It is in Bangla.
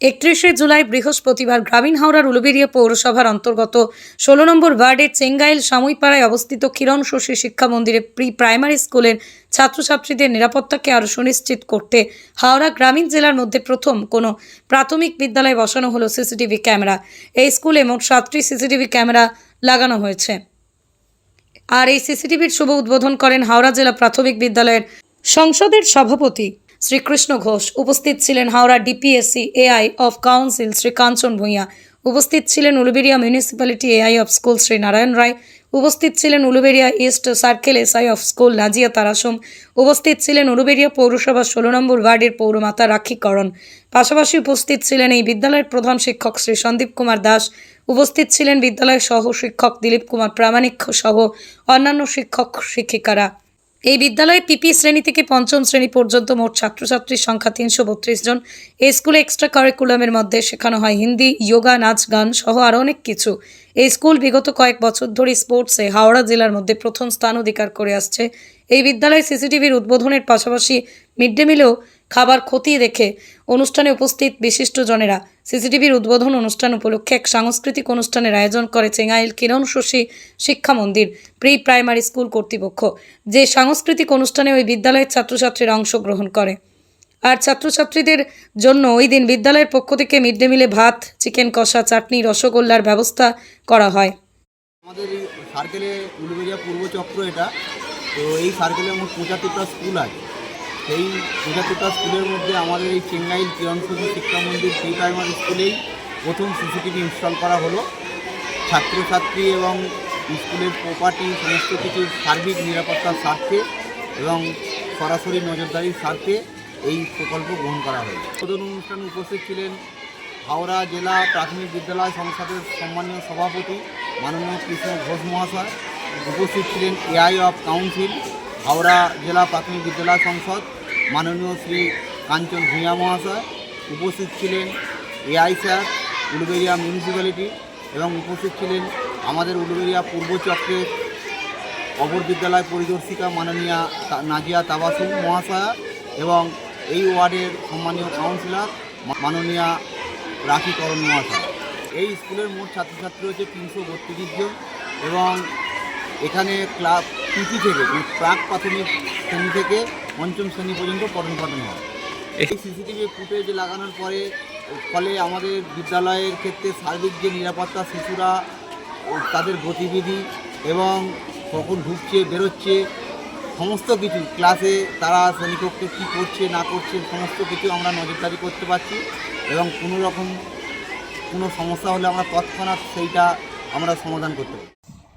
একত্রিশে জুলাই বৃহস্পতিবার গ্রামীণ হাওড়ার উলুবেরিয়া পৌরসভার অন্তর্গত ষোলো নম্বর ওয়ার্ডের চেঙ্গাইল সাময়িকপাড়ায় অবস্থিত কিরণ শশী শিক্ষা মন্দিরে প্রি প্রাইমারি স্কুলের ছাত্রছাত্রীদের নিরাপত্তাকে আরও সুনিশ্চিত করতে হাওড়া গ্রামীণ জেলার মধ্যে প্রথম কোনো প্রাথমিক বিদ্যালয়ে বসানো হলো সিসিটিভি ক্যামেরা। এই স্কুলে মোট সাতটি সিসিটিভি ক্যামেরা লাগানো হয়েছে। আর এই সিসিটিভির শুভ উদ্বোধন করেন হাওড়া জেলা প্রাথমিক বিদ্যালয়ের সংসদের সভাপতি শ্রীকৃষ্ণ ঘোষ উপস্থিত ছিলেন Howrah DPSC AI of council Shri Kanchan Bhuiyan উপস্থিত ছিলেন Uluberia municipality AI of school Shri Narayan Ray. উপস্থিত ছিলেন Uluberia east circle SI of school Nazia Tarasam. উপস্থিত ছিলেন উলুবেরিয়া পৌরসভা ষোলো নম্বর ওয়ার্ডের পৌরমাতা রাক্ষীকরণ পাশাপাশি উপস্থিত ছিলেন এই বিদ্যালয়ের প্রধান শিক্ষক শ্রী সন্দীপ কুমার দাস। উপস্থিত ছিলেন বিদ্যালয়ের সহ শিক্ষক দিলীপ কুমার প্রামাণিক সহ অন্যান্য শিক্ষক শিক্ষিকারা। এই বিদ্যালয়ে পিপি শ্রেণি থেকে পঞ্চম শ্রেণি পর্যন্ত মোট ছাত্রছাত্রীর সংখ্যা তিনশো বত্রিশ জন। এই স্কুলে এক্সট্রা কারিকুলামের মধ্যে শেখানো হয় হিন্দি যোগা নাচ, গান সহ আরও অনেক কিছু। এই স্কুল বিগত কয়েক বছর ধরে স্পোর্টসে হাওড়া জেলার মধ্যে প্রথম স্থান অধিকার করে আসছে। এই বিদ্যালয়ে সিসিটিভির উদ্বোধনের পাশাপাশি মিড ডে মিলেও খাবার খতিয়ে দেখে অনুষ্ঠানে উপস্থিত বিশিষ্টজনেরা সিসিটিভির উদ্বোধন অনুষ্ঠান উপলক্ষে এক সাংস্কৃতিক অনুষ্ঠানের আয়োজন করে চেঙ্গাইল কিরণ শশী শিক্ষা মন্দির প্রি প্রাইমারি স্কুল কর্তৃপক্ষ, যে সাংস্কৃতিক অনুষ্ঠানে ওই বিদ্যালয়ের ছাত্রছাত্রীরা অংশগ্রহণ করে। আর ছাত্রছাত্রীদের জন্য ওই দিন বিদ্যালয়ের পক্ষ থেকে মিড ডে মিলে ভাত, চিকেন কষা, চাটনি, রসগোল্লার ব্যবস্থা করা হয়। আমাদের সার্কেলে উলুবেরিয়া পূর্ব চক্র এটা, তো এই সার্কেলে মোট পঁচাত্তরটা স্কুল আছে। সেই পঁচাত্তরটা স্কুলের মধ্যে আমাদের এই চেঙ্গাইল কিরণসূচি শিক্ষা মন্দির প্রি প্রাইমারি স্কুলেই প্রথম সিসিটিভি ইনস্টল করা হলো। ছাত্রছাত্রী এবং স্কুলের প্রপার্টি সমস্ত কিছুর সার্বিক নিরাপত্তার স্বার্থে এবং সরাসরি নজরদারির স্বার্থে এই প্রকল্প গ্রহণ করা হয়েছে উদ্বোধন অনুষ্ঠানে উপস্থিত ছিলেন হাওড়া জেলা প্রাথমিক বিদ্যালয় সংসদের সম্মানীয় সভাপতি মাননীয় কৃষ্ণ ঘোষ মহাশয়, উপস্থিত ছিলেন এআই অফ কাউন্সিল হাওড়া জেলা প্রাথমিক বিদ্যালয় সংসদ মাননীয় শ্রী কাঞ্চন ভূঁইয়া মহাশয় উপস্থিত ছিলেন এআই স্যার, উলুবেরিয়া মিউনিসিপ্যালিটি এবং উপস্থিত ছিলেন আমাদের উলুবেরিয়া পূর্ব চক্রের অপর বিদ্যালয় পরিদর্শিকা মাননীয়া নাজিয়া তাবাসুম মহাশয়া এবং এই ওয়ার্ডের সম্মানীয় কাউন্সিলর মাননীয়া রাখি করণ মহাশয়। এই স্কুলের মোট ছাত্রছাত্রী হচ্ছে তিনশো বত্রিশ জন এবং এখানে ক্লাব পিপি থেকে মানে প্রাক প্রাথমিক শ্রেণি থেকে পঞ্চম শ্রেণি পর্যন্ত পঠন পাঠন হয়। এই সিসিটিভি ফুটেজ লাগানোর পরে ফলে আমাদের বিদ্যালয়ের ক্ষেত্রে সার্বিক যে নিরাপত্তা শিশুরা তাদের গতিবিধি এবং কখন ঢুকছে বেরোচ্ছে সমস্ত কিছু ক্লাসে তারা শ্রেণীকক্ষে কী করছে না করছে সমস্ত কিছু আমরা নজরদারি করতে পারছি এবং কোনো রকম কোনো সমস্যা হলে আমরা তৎক্ষণাৎ সেইটা আমরা সমাধান করতে পারি